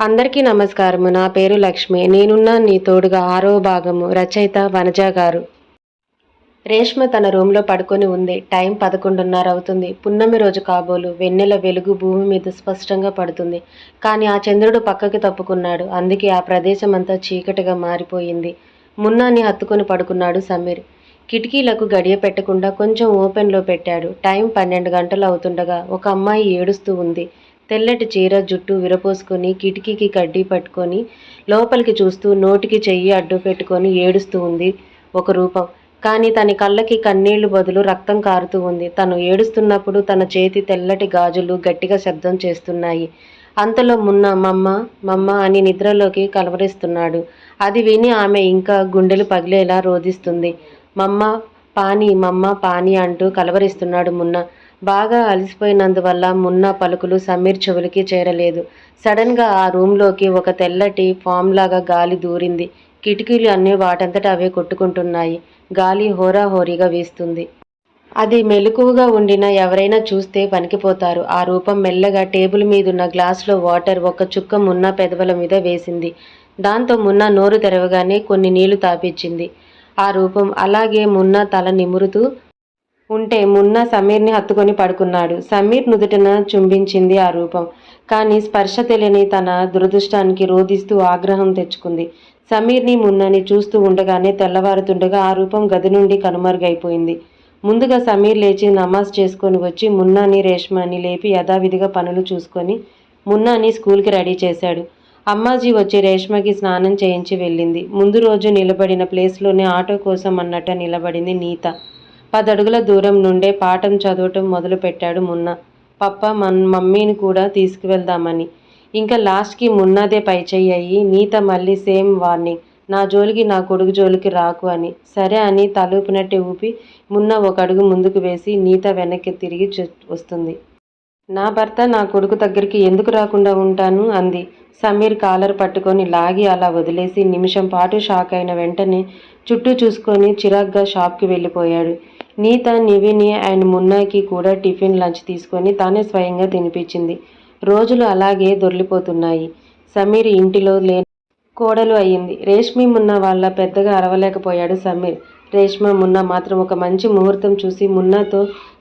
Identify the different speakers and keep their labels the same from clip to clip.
Speaker 1: అందరికీ నమస్కారము. నా పేరు లక్ష్మి. నేనున్నా నీ తోడుగా ఆరో భాగము రచయిత వనజ గారు. రేష్మ తన రూమ్లో పడుకొని ఉంది. టైం పదకొండున్నర అవుతుంది. పున్నమి రోజు కాబోలు. వెన్నెల వెలుగు భూమి మీద స్పష్టంగా పడుతుంది. కానీ ఆ చంద్రుడు పక్కకి తప్పుకున్నాడు. అందుకే ఆ ప్రదేశం అంతా చీకటిగా మారిపోయింది. మున్నాని హత్తుకొని పడుకున్నాడు సమీర్. కిటికీలకు గడియ పెట్టకుండా కొంచెం ఓపెన్లో పెట్టాడు. టైం పన్నెండు గంటలు అవుతుండగా ఒక అమ్మాయి ఏడుస్తూ ఉంది. తెల్లటి చీర జుట్టు విరపోసుకొని కిటికీకి కడ్డీ పట్టుకొని లోపలికి చూస్తూ నోటికి చెయ్యి అడ్డు పెట్టుకొని ఏడుస్తూ ఉంది ఒక రూపం. కానీ తన కళ్ళకి కన్నీళ్ళు బదులు రక్తం కారుతూ ఉంది. తను ఏడుస్తున్నప్పుడు తన చేతి తెల్లటి గాజులు గట్టిగా శబ్దం చేస్తున్నాయి. అంతలో మున్న మమ్మ మమ్మ అని నిద్రలోకి కలవరిస్తున్నాడు. అది విని ఆమె ఇంకా గుండెలు పగిలేలా రోధిస్తుంది. మమ్మ పాని మమ్మ పాని అంటూ కలవరిస్తున్నాడు మున్న. బాగా అలసిపోయినందువల్ల మున్న పలుకులు సమీర్ చెవులకి చేరలేదు. సడన్గా ఆ రూమ్లోకి ఒక తెల్లటి ఫామ్ లాగా గాలి దూరింది. కిటికీలు అన్నీ వాటంతట అవే కొట్టుకుంటున్నాయి. గాలి హోరాహోరీగా వీస్తుంది. అది మెలకువగా ఉండిన ఎవరైనా చూస్తే పనికిపోతారు. ఆ రూపం మెల్లగా టేబుల్ మీదున్న గ్లాసులో వాటర్ ఒక చుక్క మున్న పెదవుల మీద వేసింది. దాంతో మున్న నోరు తెరవగానే కొన్ని నీళ్ళు తాపించింది ఆ రూపం అలాగే మున్న తల నిమురుతూ ఉంటే మున్న సమీర్ని హత్తుకొని పడుకున్నాడు. సమీర్ నుదుటన చుంబించింది ఆ రూపం. కానీ స్పర్శ తెలియని తన దురదృష్టానికి రోధిస్తూ ఆగ్రహం తెచ్చుకుంది. సమీర్ని మున్నని చూస్తూ ఉండగానే తెల్లవారుతుండగా ఆ రూపం గది నుండి కనుమరుగైపోయింది. ముందుగా సమీర్ లేచి నమాజ్ చేసుకొని వచ్చి మున్నాని రేష్మాని లేపి యథావిధిగా పనులు చూసుకొని మున్నాని స్కూల్కి రెడీ చేశాడు. అమ్మాజీ వచ్చి రేష్మకి స్నానం చేయించి వెళ్ళింది. ముందు రోజు నిలబడిన ప్లేస్లోనే ఆటో కోసం అన్నట్టు నిలబడింది నీత. పదడుగుల దూరం నుండే పాఠం చదవటం మొదలుపెట్టాడు మున్న. పప్ప మన్ మమ్మీని కూడా తీసుకువెళ్దామని. ఇంకా లాస్ట్కి మున్నాదే పైచెయ్యి అయ్యి నీత మళ్ళీ సేమ్ వార్నింగ్. నా జోలికి నా కొడుకు జోలికి రాకు అని. సరే అని తలూపినట్టే ఊపి మున్న ఒక అడుగు ముందుకు వేసి నీత వెనక్కి తిరిగి చు- వస్తుంది. నా భర్త నా కొడుకు దగ్గరికి ఎందుకు రాకుండా ఉంటాను? అంది. సమీర్ కాలర్ పట్టుకొని లాగి అలా వదిలేసి నిమిషం పాటు షాక్ అయిన వెంటనే చుట్టూ చూసుకొని చిరాగ్గా షాప్కి వెళ్ళిపోయాడు. నీత నివిని అండ్ మున్నాకి కూడా టిఫిన్ లంచ్ తీసుకొని తానే స్వయంగా తినిపించింది. రోజులు అలాగే దొర్లిపోతున్నాయి. సమీర్ ఇంటిలో లేని కోడలు అయ్యింది. రేష్మి మున్న వాళ్ళ పెద్దగా అరవలేకపోయాడు సమీర్. రేష్మ మున్న మాత్రం ఒక మంచి ముహూర్తం చూసి మున్నాతో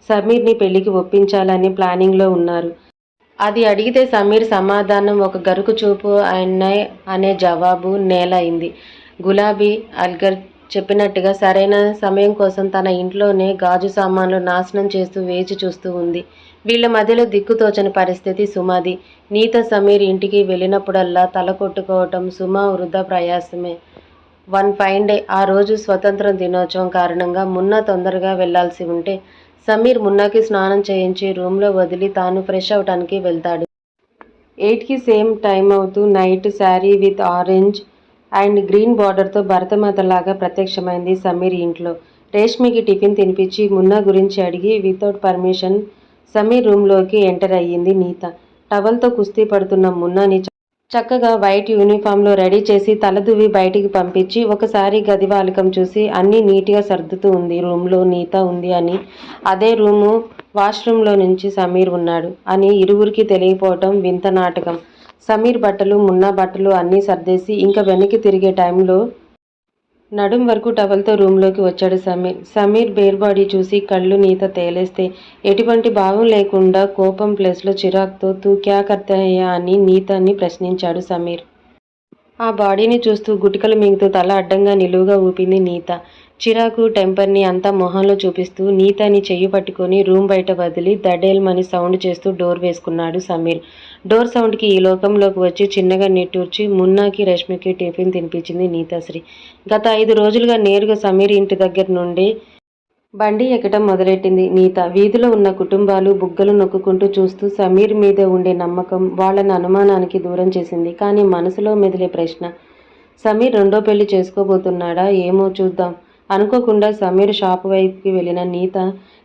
Speaker 1: సమీర్ని పెళ్ళికి ఒప్పించాలని ప్లానింగ్లో ఉన్నారు. అది అడిగితే సమీర్ సమాధానం ఒక గరుకు చూపు అన్నయ్ అనే జవాబు నేల అయింది. గులాబీ అల్గర్ చెప్పినట్టుగా సరైన సమయం కోసం తన ఇంట్లోనే గాజు సామాన్లు నాశనం చేస్తూ వేచి చూస్తూ ఉంది. వీళ్ళ మధ్యలో దిక్కుతోచని పరిస్థితి సుమాది. నీత సమీర్ ఇంటికి వెళ్ళినప్పుడల్లా తల కొట్టుకోవటం సుమా వృద్ధ ప్రయాసమే. వన్ ఫైన్ డే ఆ రోజు స్వతంత్ర దినోత్సవం కారణంగా మున్నా తొందరగా వెళ్ళాల్సి ఉంటే సమీర్ మున్నాకి స్నానం చేయించి రూమ్లో వదిలి తాను ఫ్రెష్ అవటానికి వెళ్తాడు. ఎయిట్కి సేమ్ టైం అవుతూ night sari with orange and green బార్డర్తో భరతమాతలాగా ప్రత్యక్షమైంది సమీర్ ఇంట్లో. రేష్మికి టిఫిన్ తినిపించి మున్నా గురించి అడిగి వితౌట్ పర్మిషన్ సమీర్ రూమ్లోకి ఎంటర్ అయ్యింది నీత. టవల్తో కుస్తీ పడుతున్న మున్నాని చక్కగా వైట్ యూనిఫామ్లో రెడీ చేసి తలదువి బయటికి పంపించి ఒకసారి గది వాలకం చూసి అన్నీ నీట్గా సర్దుతూ ఉంది. రూమ్లో నీత ఉంది అని. అదే రూము వాష్రూమ్లో నుంచి సమీర్ ఉన్నాడు అని ఇరువురికి తెలియపోవటం వింత నాటకం. సమీర్ బట్టలు మున్నా బట్టలు అన్నీ సర్దేసి ఇంకా వెనక్కి తిరిగే టైంలో నడుం వరకు టవల్తో రూమ్లోకి వచ్చాడు సమీర్. సమీర్ బేర్ బాడీ చూసి కళ్ళు నీత తేలేస్తే ఎటువంటి భావం లేకుండా కోపం ప్లేస్లో చిరాక్తో తూ క్యా కర్తయ్యా అని నీతని ప్రశ్నించాడు సమీర్. ఆ బాడీని చూస్తూ గుటికలు మింగుతూ తల అడ్డంగా నిలువుగా ఊపింది నీత. చిరాకు టెంపర్ని అంతా మొహంలో చూపిస్తూ నీతని చెయ్యి పట్టుకొని రూమ్ బయట వదిలి దడేల్మని సౌండ్ చేస్తూ డోర్ వేసుకున్నాడు సమీర్. డోర్ సౌండ్కి ఈ లోకంలోకి వచ్చి చిన్నగా నిట్టూర్చి మున్నాకి రష్మికి టిఫిన్ తినిపించింది నీతాశ్రీ. గత ఐదు రోజులుగా నేరుగా సమీర్ ఇంటి దగ్గర నుండి బండి ఎక్కటం మొదలెట్టింది. నీత వీధిలో ఉన్న కుటుంబాలు బుగ్గలు నొక్కుంటూ చూస్తూ సమీర్ మీద ఉండే నమ్మకం వాళ్ళని అనుమానానికి దూరం చేసింది. కానీ మనసులో మెదిలే ప్రశ్న సమీర్ రెండో పెళ్ళి చేసుకోబోతున్నాడా? ఏమో చూద్దాం. అనుకోకుండా సమీర్ షాప్ వైపుకి వెళ్ళిన నీత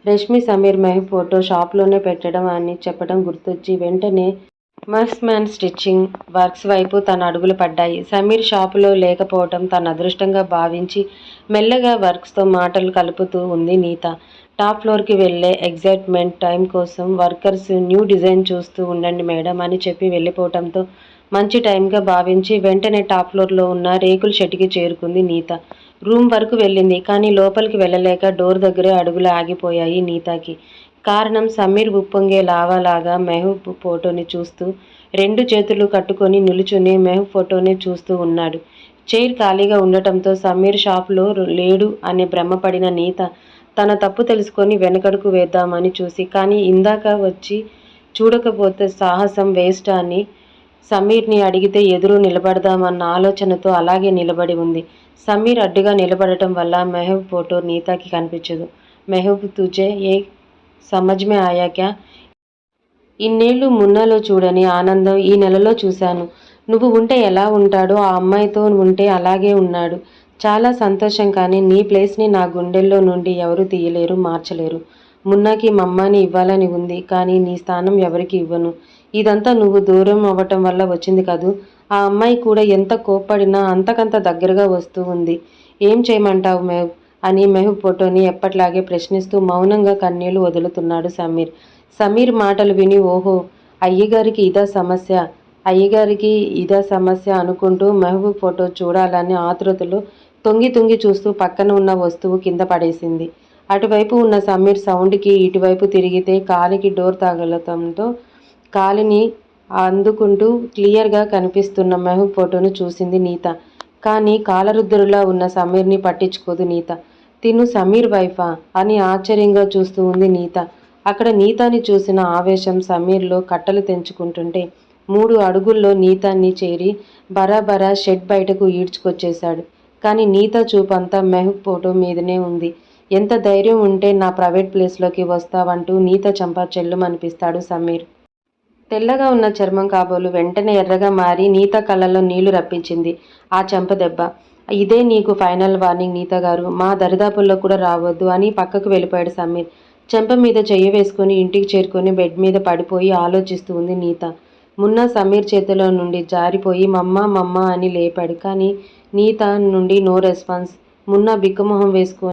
Speaker 1: రష్మి సమీర్ మహి ఫోటో షాప్లోనే పెట్టడం అని చెప్పడం గుర్తొచ్చి వెంటనే మస్ మ్యాన్ స్టిచ్చింగ్ వర్క్స్ వైపు తన అడుగులు పడ్డాయి. సమీర్ షాపులో లేకపోవటం తన అదృష్టంగా భావించి మెల్లగా వర్క్స్తో మాటలు కలుపుతూ ఉంది నీత. టాప్ ఫ్లోర్కి వెళ్ళే ఎగ్జైట్మెంట్ టైం కోసం వర్కర్స్ న్యూ డిజైన్ చూస్తూ ఉండండి మేడం అని చెప్పి వెళ్ళిపోవటంతో మంచి టైంగా భావించి వెంటనే టాప్ ఫ్లోర్లో ఉన్న రేకుల షెడ్కి చేరుకుంది నీత. రూమ్ వరకు వెళ్ళింది కానీ లోపలికి వెళ్ళలేక డోర్ దగ్గరే అడుగులు ఆగిపోయాయి నీతాకి. కారణం సమీర్ ఉప్పొంగే లావాలాగా మెహబూబ్ ఫోటోని చూస్తూ రెండు చేతులు కట్టుకొని నిలుచుని మెహబూబ్ ఫోటోని చూస్తూ ఉన్నాడు. చైర్ ఖాళీగా ఉండటంతో సమీర్ షాప్లో లేడు అనే భ్రమపడిన నీత తన తప్పు తెలుసుకొని వెనకడుకు వేద్దామని చూసి కానీ ఇందాక వచ్చి చూడకపోతే సాహసం వేస్ట్ అని సమీర్ని అడిగితే ఎదురు నిలబడదామన్న ఆలోచనతో అలాగే నిలబడి ఉంది. సమీర్ అడ్డుగా నిలబడటం వల్ల మెహబూబ్ ఫోటో నీతాకి కనిపించదు. మెహబూబ్ తుజే ఏ సమజ్ మే ఆయా క్యా ఇన్నేళ్ళు మున్నాలో చూడని ఆనందం ఈ నెలలో చూశాను. నువ్వు ఉంటే ఎలా ఉంటాడో ఆ అమ్మాయితో ఉంటే అలాగే ఉన్నాడు. చాలా సంతోషం కానీ నీ ప్లేస్ని నా గుండెల్లో నుండి ఎవరు తీయలేరు మార్చలేరు. మున్నాకి మమ్మాని ఇవ్వాలని ఉంది కానీ నీ స్థానం ఎవరికి ఇవ్వను. ఇదంతా నువ్వు దూరం అవ్వటం వల్ల వచ్చింది కాదు? ఆ అమ్మాయి కూడా ఎంత కోప్పడినా అంతకంత దగ్గరగా వస్తూ ఉంది. ఏం చేయమంటావు మేము అని మెహబ్ ఫోటోని ఎప్పట్లాగే ప్రశ్నిస్తూ మౌనంగా కన్నీళ్ళు వదులుతున్నాడు సమీర్. సమీర్ మాటలు విని ఓహో అయ్యగారికి ఇదా సమస్య? అయ్యగారికి ఇదా సమస్య అనుకుంటూ మెహబూబ్ ఫోటో చూడాలని ఆతృతలో తొంగి తొంగి చూస్తూ పక్కన ఉన్న వస్తువు కింద పడేసింది. అటువైపు ఉన్న సమీర్ సౌండ్కి ఇటువైపు తిరిగితే కాలికి డోర్ తగలటంతో కాలిని అందుకుంటూ క్లియర్గా కనిపిస్తున్న మెహబూబ్ ఫోటోను చూసింది నీత. కానీ కాలరుద్దరులా ఉన్న సమీర్ని పట్టించుకోదు నీత. తిను సమీర్ వైఫా అని ఆశ్చర్యంగా చూస్తూ ఉంది నీత. అక్కడ నీతాని చూసిన ఆవేశం సమీర్లో కట్టలు తెంచుకుంటుంటే మూడు అడుగుల్లో నీతాన్ని చేరి బరాబరా షెడ్ బయటకు ఈడ్చుకొచ్చేశాడు. కానీ నీత చూపంతా మెహక్ ఫోటో మీదనే ఉంది. ఎంత ధైర్యం ఉంటే నా ప్రైవేట్ ప్లేస్లోకి వస్తావంటూ నీత చంపా చెల్లుమనిపిస్తాడు సమీర్. తెల్లగా ఉన్న చర్మం కాబోలు వెంటనే ఎర్రగా మారి నీత కళ్ళలో నీళ్ళు రప్పించింది. ఆ చెంప దెబ్బ ఇదే నీకు ఫైనల్ వార్నింగ్ నీత గారు. మా దరిదాపుల్లో కూడా రావద్దు అని పక్కకు వెళ్ళిపోయాడు సమీర్. చెంప మీద చెయ్యి వేసుకొని ఇంటికి చేరుకొని బెడ్ మీద పడిపోయి ఆలోచిస్తూ ఉంది నీత. మున్న సమీర్ చేతిలో నుండి జారిపోయి మమ్మ మమ్మ అని లేపాడు. కానీ నీత నుండి నో రెస్పాన్స్. మున్న బిక్కమొహం వేసుకొని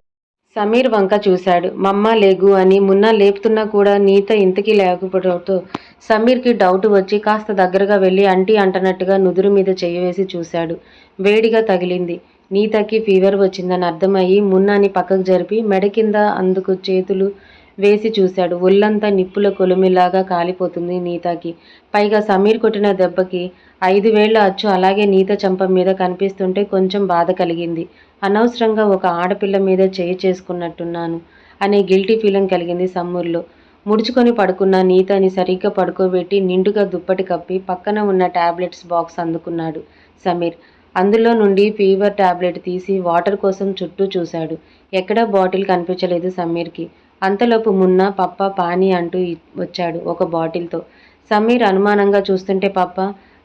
Speaker 1: సమీర్ వంక చూశాడు. మమ్మ లేగు అని మున్న లేపుతున్నా కూడా నీత ఇంతకీ లేకపోవడంతో సమీర్కి డౌట్ వచ్చి కాస్త దగ్గరగా వెళ్ళి అంటీ అంటనట్టుగా నుదురు మీద చెయ్యి వేసి చూశాడు. వేడిగా తగిలింది. నీతకి ఫీవర్ వచ్చిందని అర్థమయ్యి మున్నాని పక్కకు జరిపి మెడ కింద అందుకు చేతులు వేసి చూశాడు. ఒళ్ళంతా నిప్పుల కొలిమిలాగా కాలిపోతుంది నీతకి. పైగా సమీర్ కొట్టిన దెబ్బకి ఐదు వేళ్ళ అచ్చు అలాగే నీత చంప మీద కనిపిస్తుంటే కొంచెం బాధ కలిగింది. అనవసరంగా ఒక ఆడపిల్ల మీద చేయి చేసుకున్నట్టున్నాను అనే గిల్టీ ఫీలింగ్ కలిగింది సమ్మూర్లో. ముడుచుకొని పడుకున్న నీతని సరిగ్గా పడుకోబెట్టి నిండుగా దుప్పటి కప్పి పక్కన ఉన్న టాబ్లెట్స్ బాక్స్ అందుకున్నాడు సమీర్. అందులో నుండి ఫీవర్ టాబ్లెట్ తీసి వాటర్ కోసం చుట్టూ చూశాడు. ఎక్కడా బాటిల్ కనిపించలేదు సమీర్కి. అంతలోపు మున్న పప్ప పానీ అంటూ వచ్చాడు ఒక బాటిల్తో. సమీర్ అనుమానంగా చూస్తుంటే పప్ప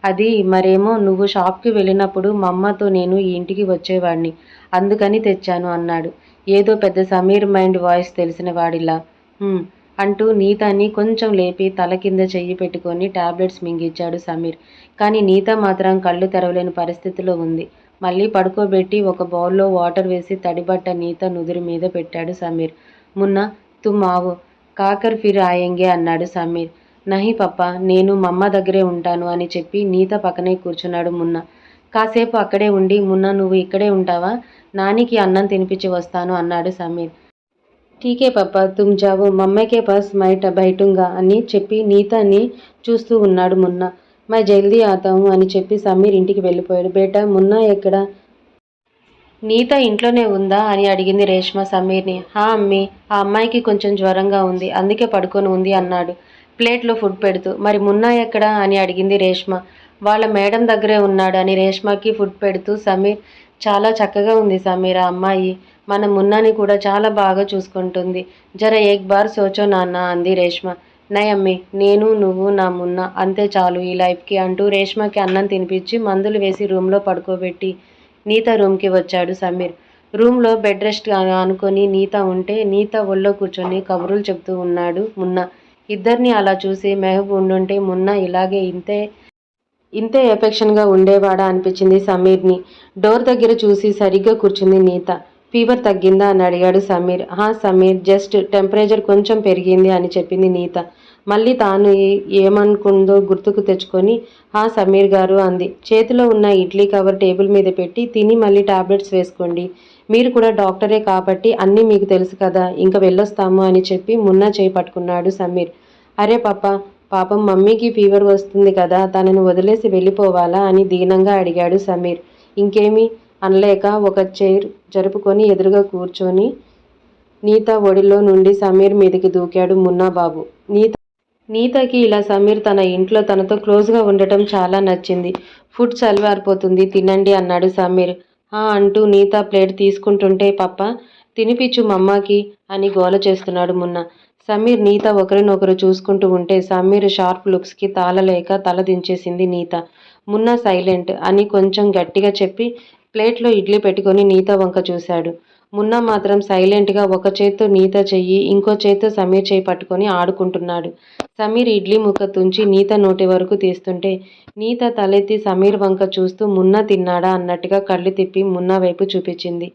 Speaker 1: అది మరేమో నువ్వు షాప్కి వెళ్ళినప్పుడు మా అమ్మతో నేను ఈ ఇంటికి వచ్చేవాడిని అందుకని తెచ్చాను అన్నాడు. ఏదో పెద్ద సమీర్ మైండ్ వాయిస్ తెలిసిన వాడిలా. అంటూ నీతాని కొంచెం లేపి తల కింద చెయ్యి పెట్టుకొని టాబ్లెట్స్ మింగిచ్చాడు సమీర్. కానీ నీత మాత్రం కళ్ళు తెరవలేని పరిస్థితిలో ఉంది. మళ్ళీ పడుకోబెట్టి ఒక బౌల్లో వాటర్ వేసి తడిబట్ట నీత నుదురు మీద పెట్టాడు సమీర్. మున్న తుమ్మావు కాకర్ ఫిర్ ఆయంగే అన్నాడు సమీర్. నహి పప్ప నేను మమ్మ దగ్గరే ఉంటాను అని చెప్పి నీత పక్కనే కూర్చున్నాడు మున్న. కాసేపు అక్కడే ఉండి మున్న నువ్వు ఇక్కడే ఉంటావా? నానికి అన్నం తినిపించి వస్తాను అన్నాడు సమీర్. టీకే పప్ప తుమ్ జావు మమ్మకే పాస్ మైట బయటుంగా అని చెప్పి నీతని చూస్తూ ఉన్నాడు మున్న. మై జల్దీ ఆతాము అని చెప్పి సమీర్ ఇంటికి వెళ్ళిపోయాడు. బేటా మున్నా ఎక్కడ? నీత ఇంట్లోనే ఉందా అని అడిగింది రేష్మ సమీర్ని. హా అమ్మి ఆ అమ్మాయికి కొంచెం జ్వరంగా ఉంది అందుకే పడుకొని ఉంది అన్నాడు. ప్లేట్లో ఫుడ్ పెడుతూ మరి మున్నా ఎక్కడా అని అడిగింది రేష్మ. వాళ్ళ మేడం దగ్గరే ఉన్నాడు అని రేష్మకి ఫుడ్ పెడుతూ సమీర్ చాలా చక్కగా ఉంది సమీర్ ఆ అమ్మాయి. మన మున్నాని కూడా చాలా బాగా చూసుకుంటుంది. జర ఏక్ బార్ సోచో నాన్న అంది రేష్మ. నై నేను నువ్వు నా మున్న అంతే చాలు ఈ లైఫ్కి అంటూ రేష్మకి అన్నం తినిపించి మందులు వేసి రూమ్లో పడుకోబెట్టి నీత రూమ్కి వచ్చాడు సమీర్. రూమ్లో బెడ్ రెస్ట్ అనుకొని నీత ఉంటే నీత ఒళ్ళో కూర్చొని కబుర్లు చెప్తూ ఉన్నాడు మున్న. ఇద్దరిని అలా చూసి మెహబ్ ఉండుంటే మున్న ఇలాగే ఇంతే ఇంతే ఎఫెక్షన్గా ఉండేవాడా అనిపించింది సమీర్ని. డోర్ దగ్గర చూసి సరిగ్గా కూర్చుంది నీత. ఫీవర్ తగ్గిందా అని అడిగాడు సమీర్. హా సమీర్ జస్ట్ టెంపరేచర్ కొంచెం పెరిగింది అని చెప్పింది నీత. మళ్ళీ తాను ఏమనుకుందో గుర్తుకు తెచ్చుకొని హా సమీర్ గారు అంది. చేతిలో ఉన్న ఇడ్లీ కవర్ టేబుల్ మీద పెట్టి తిని మళ్ళీ టాబ్లెట్స్ వేసుకోండి. మీరు కూడా డాక్టరే కాబట్టి అన్నీ మీకు తెలుసు కదా ఇంకా వెళ్ళొస్తాము అని చెప్పి మున్నా చేయి పట్టుకున్నాడు సమీర్. అరే పాప పాపం మమ్మీకి ఫీవర్ వస్తుంది కదా తనను వదిలేసి వెళ్ళిపోవాలా అని దీనంగా అడిగాడు సమీర్. ఇంకేమి? అనలేక ఒక చైర్ జరుపుకొని ఎదురుగా కూర్చొని నీత ఒడిలో నుండి సమీర్ మీదకి దూకాడు మున్నా బాబు నీత నీతకి ఇలా సమీర్ తన ఇంట్లో తనతో క్లోజ్గా ఉండటం చాలా నచ్చింది. ఫుడ్ చల్లారిపోతుంది తినండి అన్నాడు సమీర్. ఆ అంటూ నీత ప్లేట్ తీసుకుంటుంటే పప్ప తినిపించు మమ్మాకి అని గోల చేస్తున్నాడు మున్నా. సమీర్ నీత ఒకరినొకరు చూసుకుంటూ ఉంటే సమీర్ షార్ప్ లుక్స్కి తాళలేక తల దించేసింది నీత. మున్నా సైలెంట్ అని కొంచెం గట్టిగా చెప్పి ప్లేట్లో ఇడ్లీ పెట్టుకొని నీత వంక చూశాడు. మున్నా మాత్రం సైలెంట్గా ఒక చేత్తో నీత చెయ్యి ఇంకో చేత్తో సమీర్ చేయి పట్టుకొని ఆడుకుంటున్నాడు. సమీర్ ఇడ్లీ ముక్క తుంచి నీత నోటి వరకు తీస్తుంటే నీత తలెత్తి సమీర్ వంక చూస్తూ మున్నా తిన్నాడా? అన్నట్టుగా కళ్ళు తిప్పి మున్నా వైపు చూపించింది.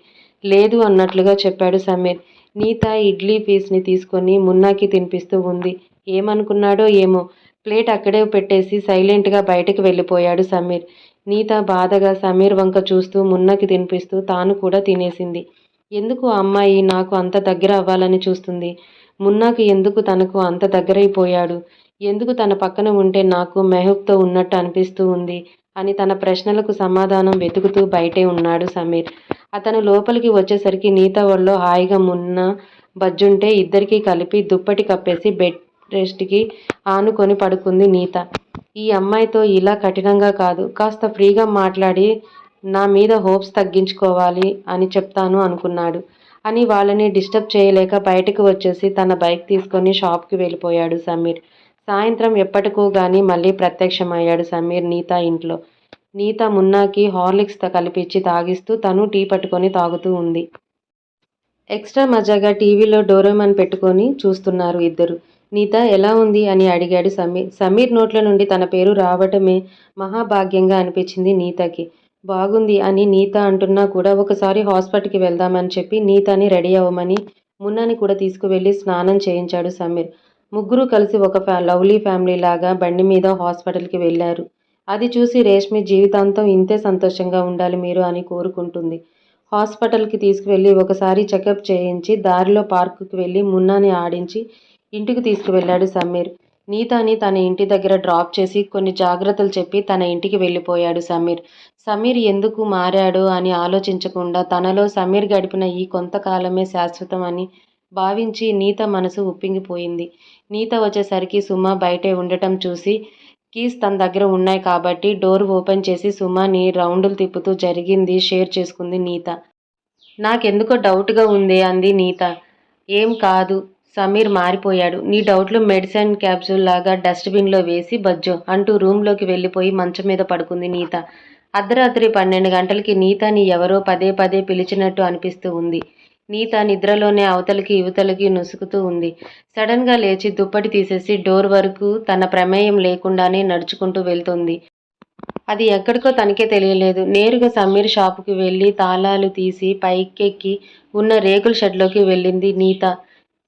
Speaker 1: లేదు అన్నట్లుగా చెప్పాడు సమీర్. నీత ఇడ్లీ పీస్ని తీసుకొని మున్నాకి తినిపిస్తూ ఉంది. ఏమనుకున్నాడో ఏమో. ప్లేట్ అక్కడే పెట్టేసి సైలెంట్గా బయటకు వెళ్ళిపోయాడు సమీర్. నీత బాధగా సమీర్ వంక చూస్తూ మున్నకి తినిపిస్తూ తాను కూడా తినేసింది. ఎందుకు ఆ అమ్మాయి నాకు అంత దగ్గర అవ్వాలని చూస్తుంది? మున్నాకి ఎందుకు తనకు అంత దగ్గరైపోయాడు? ఎందుకు తన పక్కన ఉంటే నాకు మెహబ్తో ఉన్నట్టు అనిపిస్తూ ఉంది? అని తన ప్రశ్నలకు సమాధానం వెతుకుతూ బయటే ఉన్నాడు సమీర్. అతను లోపలికి వచ్చేసరికి నీత ఒళ్ళో హాయిగా మున్న బజ్జుంటే ఇద్దరికీ కలిపి దుప్పటి కప్పేసి బెడ్ రెస్ట్కి ఆనుకొని పడుకుంది నీత. ఈ అమ్మాయితో ఇలా కఠినంగా కాదు. కాస్త ఫ్రీగా మాట్లాడి నా మీద హోప్స్ తగ్గించుకోవాలి అని చెప్తాను అనుకున్నాడు. అని వాళ్ళని డిస్టర్బ్ చేయలేక బయటకు వచ్చేసి తన బైక్ తీసుకొని షాప్కి వెళ్ళిపోయాడు సమీర్. సాయంత్రం ఎప్పటికో కానీ మళ్ళీ ప్రత్యక్షమయ్యాడు సమీర్ నీత ఇంట్లో. నీత మున్నాకి హార్లిక్స్ కలిపిచ్చి తాగిస్తూ తను టీ పట్టుకొని తాగుతూ ఉంది. ఎక్స్ట్రా మజాగా టీవీలో డోరేమాన్ పెట్టుకొని చూస్తున్నారు ఇద్దరు. నీత ఎలా ఉంది? అని అడిగాడు సమీర్ సమీర్ నోట్ల నుండి తన పేరు రావటమే మహాభాగ్యంగా అనిపించింది నీతకి. బాగుంది అని నీత అంటున్నా కూడా ఒకసారి హాస్పిటల్కి వెళ్దామని చెప్పి నీతని రెడీ అవ్వమని మున్నాని కూడా తీసుకువెళ్ళి స్నానం చేయించాడు సమీర్. ముగ్గురు కలిసి ఒక ఫ్యా లవ్లీ ఫ్యామిలీ లాగా బండి మీద హాస్పిటల్కి వెళ్ళారు. అది చూసి రేష్మి జీవితాంతం ఇంతే సంతోషంగా ఉండాలి మీరు అని కోరుకుంటుంది. హాస్పిటల్కి తీసుకువెళ్ళి ఒకసారి చెకప్ చేయించి దారిలో పార్కుకి వెళ్ళి మున్నాని ఆడించి ఇంటికి తీసుకువెళ్ళాడు సమీర్. నీతాని తన ఇంటి దగ్గర డ్రాప్ చేసి కొన్ని జాగ్రత్తలు చెప్పి తన ఇంటికి వెళ్ళిపోయాడు సమీర్. సమీర్ ఎందుకు మారాడు అని ఆలోచించకుండా తనలో సమీర్ గడిపిన ఈ కొంతకాలమే శాశ్వతం అని భావించి నీత మనసు ఉప్పింగిపోయింది. నీత వచ్చేసరికి సుమ బయటే ఉండటం చూసి కీస్ తన దగ్గర ఉన్నాయి కాబట్టి డోర్ ఓపెన్ చేసి సుమాని రౌండ్లు తిప్పుతూ జరిగింది షేర్ చేసుకుంది నీత. నాకెందుకో డౌట్గా ఉంది అంది నీత. ఏం కాదు. సమీర్ మారిపోయాడు. నీ డౌట్లు మెడిసిన్ క్యాప్సూల్ లాగా డస్ట్బిన్లో వేసి బజ్జో అంటూ రూమ్లోకి వెళ్ళిపోయి మంచం మీద పడుకుంది నీత. అర్ధరాత్రి పన్నెండు గంటలకి నీతని ఎవరో పదే పదే పిలిచినట్టు అనిపిస్తూ ఉంది. నీత నిద్రలోనే అవతలికి యువతలకి నుసుకుతూ ఉంది. సడన్గా లేచి దుప్పటి తీసేసి డోర్ వరకు తన ప్రమేయం లేకుండానే నడుచుకుంటూ వెళ్తుంది. అది ఎక్కడికో తనకే తెలియలేదు. నేరుగా సమీర్ షాపుకి వెళ్ళి తాళాలు తీసి పైకెక్కి ఉన్న రేకుల షెడ్లోకి వెళ్ళింది నీత.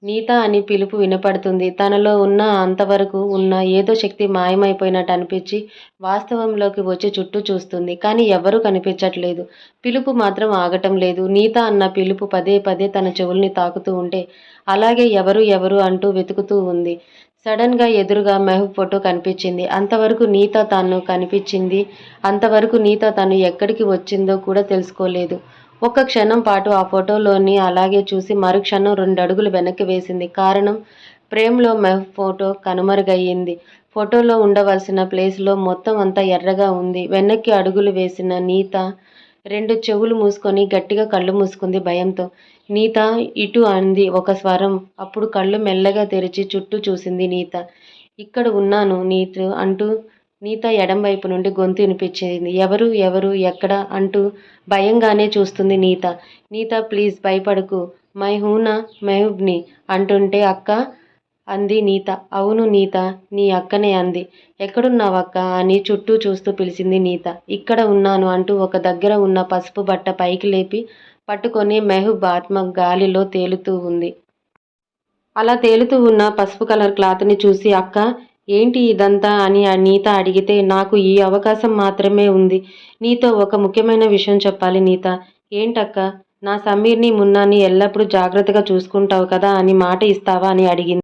Speaker 1: నీత అని పిలుపు వినపడుతుంది. తనలో ఉన్న అంతవరకు ఉన్న ఏదో శక్తి మాయమైపోయినట్టు అనిపించి వాస్తవంలోకి వచ్చి చుట్టూ చూస్తుంది. కానీ ఎవరూ కనిపించట్లేదు. పిలుపు మాత్రం ఆగటం లేదు. నీత అన్న పిలుపు పదే పదే తన చెవుల్ని తాకుతూ ఉంటే అలాగే ఎవరు ఎవరు అంటూ వెతుకుతూ ఉంది. సడన్గా ఎదురుగా మెహబూబ్ ఫోటో కనిపించింది. అంతవరకు నీత తాను కనిపించింది. అంతవరకు నీత తను ఎక్కడికి వచ్చిందో కూడా తెలుసుకోలేదు. ఒక్క క్షణం పాటు ఆ ఫోటోలోని అలాగే చూసి మరుక్షణం రెండు అడుగులు వెనక్కి వేసింది. కారణం? ప్రేమ్లో మెహ్ ఫోటో కనుమరుగయ్యింది. ఫోటోలో ఉండవలసిన ప్లేస్లో మొత్తం అంతా ఎర్రగా ఉంది. వెనక్కి అడుగులు వేసిన నీత రెండు చెవులు మూసుకొని గట్టిగా కళ్ళు మూసుకుంది భయంతో. నీత ఇటు అంది ఒక స్వరం. అప్పుడు కళ్ళు మెల్లగా తెరిచి చుట్టూ చూసింది నీత. ఇక్కడ ఉన్నాను నీత అంటూ నీత ఎడం వైపు నుండి గొంతు వినిపించింది. ఎవరు ఎవరు ఎక్కడ అంటూ భయంగానే చూస్తుంది నీత. నీత ప్లీజ్ భయపడకు. మై హూనా మెహూబ్ని అంటుంటే అక్క అంది నీత. అవును నీత నీ అక్కనే అంది. ఎక్కడున్నావు అక్క అని చుట్టూ చూస్తూ పిలిచింది నీత. ఇక్కడ ఉన్నాను అంటూ ఒక దగ్గర ఉన్న పసుపు బట్ట పైకి లేపి పట్టుకొని మెహబ్ ఆత్మ గాలిలో తేలుతూ ఉంది. అలా తేలుతూ ఉన్న పసుపు కలర్ క్లాత్ని చూసి అక్క ఏంటి ఇదంతా అని ఆ నీత అడిగితే నాకు ఈ అవకాశం మాత్రమే ఉంది. నీతో ఒక ముఖ్యమైన విషయం చెప్పాలి నీత. ఏంటక్క? నా సమీర్ని మున్నాని ఎల్లప్పుడూ జాగ్రత్తగా చూసుకుంటావు కదా అని మాట ఇస్తావా? అని అడిగింది.